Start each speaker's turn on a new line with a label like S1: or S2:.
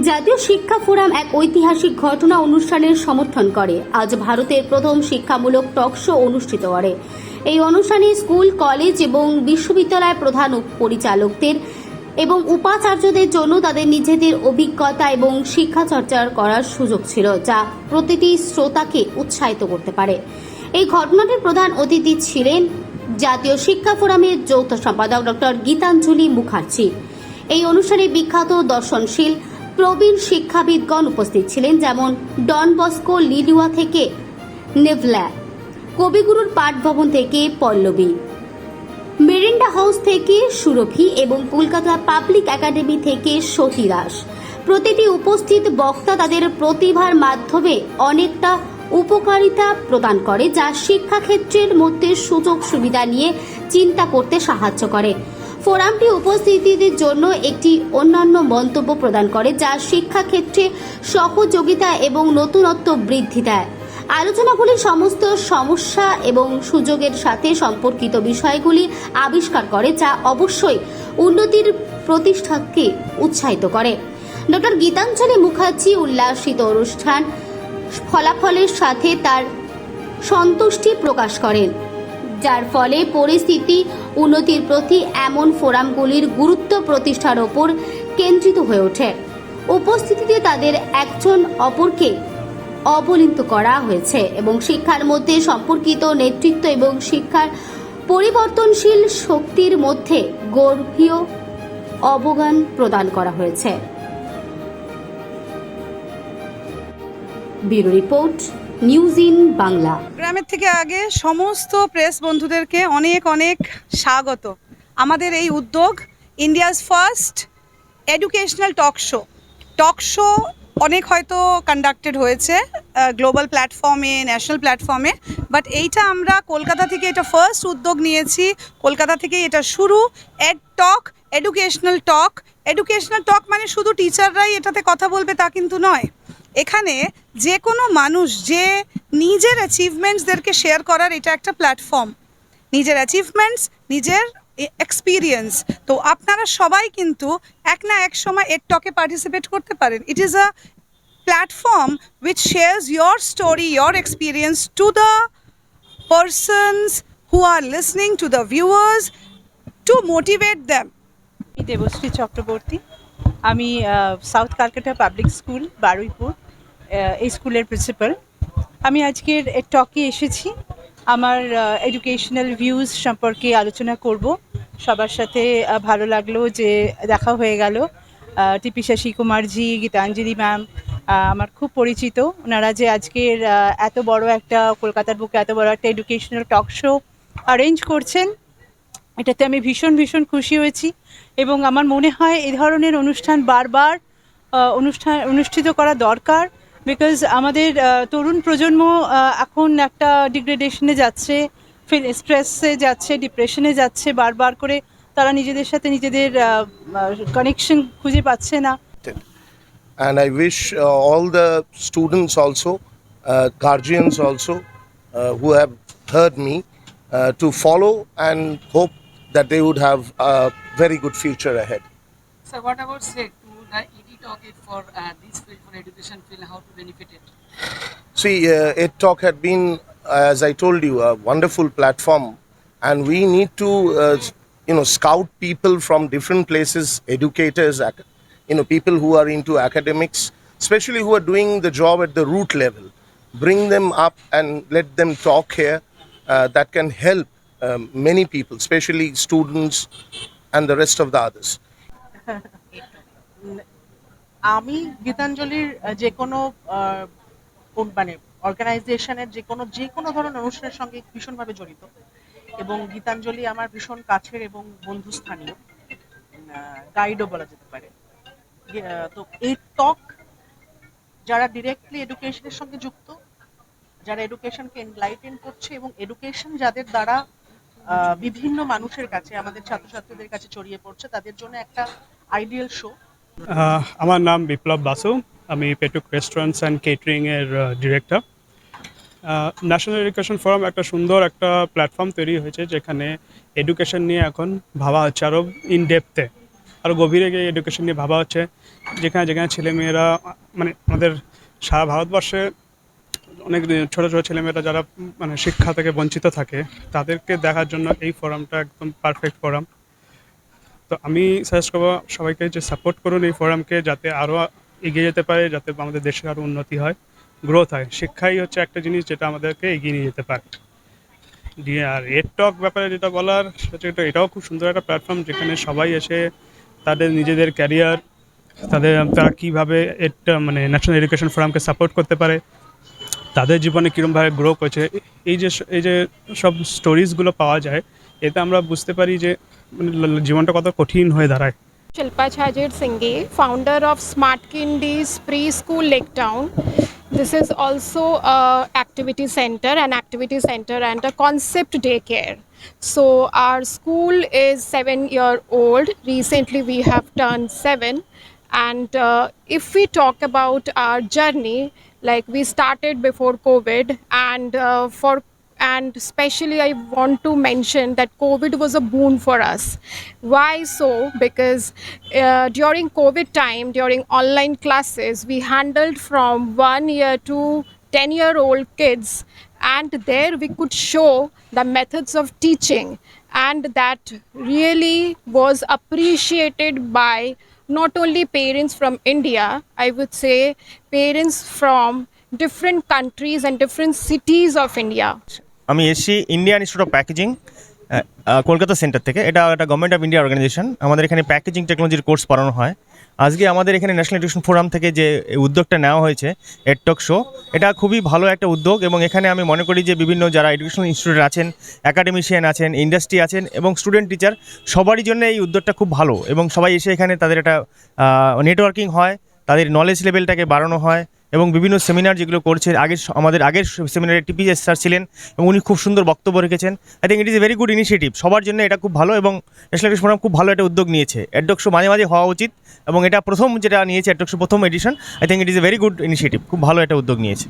S1: জাতীয় শিক্ষা ফোরাম এক ঐতিহাসিক ঘটনা অনুষ্ঠানের সমর্থন করে। আজ ভারতের প্রথম শিক্ষামূলক টক শো অনুষ্ঠিত করে এই অনুষ্ঠানে স্কুল, কলেজ এবং বিশ্ববিদ্যালয় প্রধান পরিচালকদের এবং উপাচার্যদের জন্য তাদের নিজেদের অভিজ্ঞতা এবং শিক্ষা চর্চার করার সুযোগ ছিল, যা প্রতিটি শ্রোতাকে উৎসাহিত করতে পারে। এই ঘটনাটির প্রধান অতিথি ছিলেন জাতীয় শিক্ষা ফোরামের যৌথ সম্পাদক ডক্টর গীতাঞ্জলি মুখার্জি। এই অনুষ্ঠানে বিখ্যাত দর্শনশীল প্রবীণ শিক্ষাবিদগণ উপস্থিত ছিলেন, যেমন ডন বস্কো, লিলুয়া থেকে নেভলা, কবিগুরুর পাঠ ভবন থেকে পল্লবী, মেরিন্ডা হাউস থেকে সুরভি এবং কলকাতা পাবলিক একাডেমি থেকে সতী দাস। প্রতিটি উপস্থিত বক্তা তাদের প্রতিভার মাধ্যমে অনেকটা উপকারিতা প্রদান করে, যা শিক্ষাক্ষেত্রের মধ্যে সুযোগ সুবিধা নিয়ে চিন্তা করতে সাহায্য করে। ফোরামটি উপস্থিতিদের জন্য একটি অন্যান্য মন্তব্য প্রদান করে, যা শিক্ষাক্ষেত্রে সহযোগিতা এবং নতুনত্ব বৃদ্ধি দেয়। আলোচনাগুলি সমস্ত সমস্যা এবং সুযোগের সাথে সম্পর্কিত বিষয়গুলি আবিষ্কার করে, যা অবশ্যই উন্নতির প্রতিষ্ঠাকে উৎসাহিত করে। ডক্টর গীতাঞ্জলি মুখার্জি উল্লাসিত অনুষ্ঠান ফলাফলের সাথে তার সন্তুষ্টি প্রকাশ করেন। যার ফলে পরিস্থিতি উন্নতির প্রতি এমন ফোরামগুলির গুরুত্ব প্রতিষ্ঠার ওপর কেন্দ্রিত হয়ে ওঠে। উপস্থিতিতে তাদের একজন অপরকে অবলিন্ত করা হয়েছে এবং শিক্ষার মধ্যে সম্পর্কিত নেতৃত্ব এবং শিক্ষার পরিবর্তনশীল শক্তির মধ্যে গর্ভীয় অবগান প্রদান করা হয়েছে। Bureau report news in Bangla.
S2: গ্রামের থেকে আগে সমস্ত প্রেস বন্ধুদেরকে অনেক অনেক স্বাগত। আমাদের এই উদ্যোগ India's first educational talk show. Talk show অনেক হয়তো কন্ডাক্টেড হয়েছে গ্লোবাল প্ল্যাটফর্মে ন্যাশনাল প্ল্যাটফর্মে বাট এইটা আমরা কলকাতা থেকে এটা ফার্স্ট উদ্যোগ নিয়েছি। কলকাতা থেকে এটা শুরু। Ed talk educational talk educational talk মানে শুধু টিচাররাই এটাতে কথা বলবে তা কিন্তু নয়। এখানে যে কোনো মানুষ, যে নিজের অ্যাচিভমেন্টসদেরকে শেয়ার করার এটা একটা প্ল্যাটফর্ম নিজের অ্যাচিভমেন্টস নিজের এক্সপিরিয়েন্স তো আপনারা সবাই কিন্তু এক না এক সময় এর টকে পার্টিসিপেট করতে পারেন। It is a platform which shares your story your experience to the persons who are listening to the viewers to motivate
S3: them Debashree Chakraborty. আমি south Calcutta public school Baruipur. এই স্কুলের প্রিন্সিপাল আমি আজকের টকে এসেছি। আমার educational views সম্পর্কে আলোচনা করব। সবার সাথে ভালো লাগল যে দেখা হয়ে গেল। টিপি শশী কুমারজি গীতাঞ্জলি ম্যাম আমার খুব পরিচিত। ওনারা যে আজকের এত বড় একটা কলকাতার বুকে এত বড় একটা এডুকেশনাল টক শো অ্যারেঞ্জ করছেন, এটাতে আমি ভীষণ ভীষণ খুশি হয়েছি। এবং আমার মনে হয় এ ধরনের অনুষ্ঠান বারবার অনুষ্ঠান অনুষ্ঠিত করা দরকার। বিকজ আমাদের তরুণ প্রজন্ম এখন একটা ডিগ্রেডেশনে যাচ্ছে স্ট্রেসে যাচ্ছে ডিপ্রেশনে যাচ্ছে বারবার করে তারা নিজেদের সাথে নিজেদের কানেকশন খুঁজে পাচ্ছে না
S4: and I wish uh, all the students also, uh, guardians also, uh, who have heard me, uh, to follow and hope that they would have a very good future ahead.
S5: So what about say to the ED talk it for uh, this field for education field how to benefit it?
S4: See, uh, Ed Talk had been, as I told you, a wonderful platform, and we need to, uh, you know, scout people from different places, educators, you know, people who are into academics, especially who are doing the job at the root level. Bring them up and let them talk here. Uh, that can help um, many people, especially students and the rest of the others.
S6: আমি গীতাঞ্জলির যে কোনো মানে অর্গানাইজেশনের যে কোনো যে কোনো ধরনের অনুষ্ঠানের সঙ্গে ভীষণভাবে জড়িত। এবং গীতাঞ্জলি আমার ভীষণ কাছের এবং বন্ধুস্থানীয় গাইডও বলা যেতে পারে। তো এই টক যারা ডিরেক্টলি এডুকেশনের সঙ্গে যুক্ত, যারা এডুকেশনকে এনলাইটেন করছে এবং এডুকেশন যাদের দ্বারা বিভিন্ন মানুষের কাছে, আমাদের ছাত্রছাত্রীদের কাছে ছড়িয়ে পড়ছে, তাদের জন্য একটা আইডিয়াল শো
S7: আমার নাম বিপ্লব বাসু। আমি পেটুক রেস্টুরেন্টস অ্যান্ড কেটারিংয়ের ডিরেক্টর ন্যাশনাল এডুকেশন ফোরাম একটা সুন্দর একটা প্ল্যাটফর্ম তৈরি হয়েছে যেখানে এডুকেশন নিয়ে এখন ভাবা হচ্ছে আরও ইন ডেপথে আরও গভীরে গিয়ে এডুকেশন নিয়ে ভাবা হচ্ছে। যেখানে যেখানে ছেলেমেয়েরা মানে আমাদের সারা ভারতবর্ষে অনেক ছোটো ছোটো ছেলেমেয়েরা যারা মানে শিক্ষা থেকে বঞ্চিত থাকে, তাদেরকে দেখার জন্য এই ফোরামটা একদম পারফেক্ট ফোরাম তো আমি সাজেস্ট করব সবাইকে যে সাপোর্ট করুন এই ফোরামকে যাতে আরও এগিয়ে যেতে পারে, যাতে আমাদের দেশের আরও উন্নতি হয় গ্রোথ হয়। শিক্ষাই হচ্ছে একটা জিনিস যেটা আমাদেরকে এগিয়ে নিয়ে যেতে পারে। আর এর টক ব্যাপারে যেটা বলার, সেটা এটাও খুব সুন্দর একটা প্ল্যাটফর্ম যেখানে সবাই এসে তাদের নিজেদের ক্যারিয়ার তাদের তারা কীভাবে এটা মানে ন্যাশনাল এডুকেশন ফোরামকে সাপোর্ট করতে পারে, তাদের জীবনে কীরকমভাবে গ্রো করেছে। এই যে এই যে সব স্টোরিজগুলো পাওয়া যায়, এতে আমরা বুঝতে পারি যে জীবনটা কত কঠিন হয়ে দাঁড়ায়
S8: Shilpa Chajir Singhe, founder of Smart Kindies Preschool Lake Town. This is also a activity center, an activity center and a concept daycare. So our school is seven year old. Recently we have turned seven. And uh, if we talk about our journey, like we started before COVID, and uh, for and especially i want to mention that covid was a boon for us. Why so? Because uh, during covid time during online classes we handled from 1 year to 10 year old kids and there we could show the methods of teaching. And that really was appreciated by not only parents from india i would say parents from different countries and different cities of india
S9: আমি এসছি Indian institute of packaging Kolkata centre থেকে। এটা একটা government of India organisation আমাদের এখানে packaging টেকনোলজির course পড়ানো হয়। আজকে আমাদের এখানে ন্যাশনাল এডুকেশন ফোরাম থেকে যে উদ্যোগটা নেওয়া হয়েছে এডটক শো এটা খুবই ভালো একটা উদ্যোগ এবং এখানে আমি মনে করি যে বিভিন্ন যারা এডুকেশনাল ইনস্টিটিউট আছেন অ্যাকাডেমিশিয়ান আছেন ইন্ডাস্ট্রি আছেন এবং স্টুডেন্ট টিচার সবারই জন্য এই উদ্যোগটা খুব ভালো এবং সবাই এসে এখানে তাদের একটা নেটওয়ার্কিং হয়, তাদের নলেজ লেভেলটাকে বাড়ানো হয়। এবং বিভিন্ন সেমিনার যেগুলো করছে আগের আমাদের আগের সেমিনারে টিপিএস স্যার ছিলেন এবং উনি খুব সুন্দর বক্তব্য রেখেছেন। I think it is a very good initiative সবার জন্য এটা খুব ভালো এবং ন্যাশনাল ফোরাম খুব ভালো একটা উদ্যোগ নিয়েছে। অ্যাডডক্সো মাঝে মাঝে হওয়া উচিত এবং এটা প্রথম যেটা নিয়েছে অ্যাডডক্সো প্রথম edition I think it is a very good initiative খুব ভালো একটা উদ্যোগ নিয়েছে।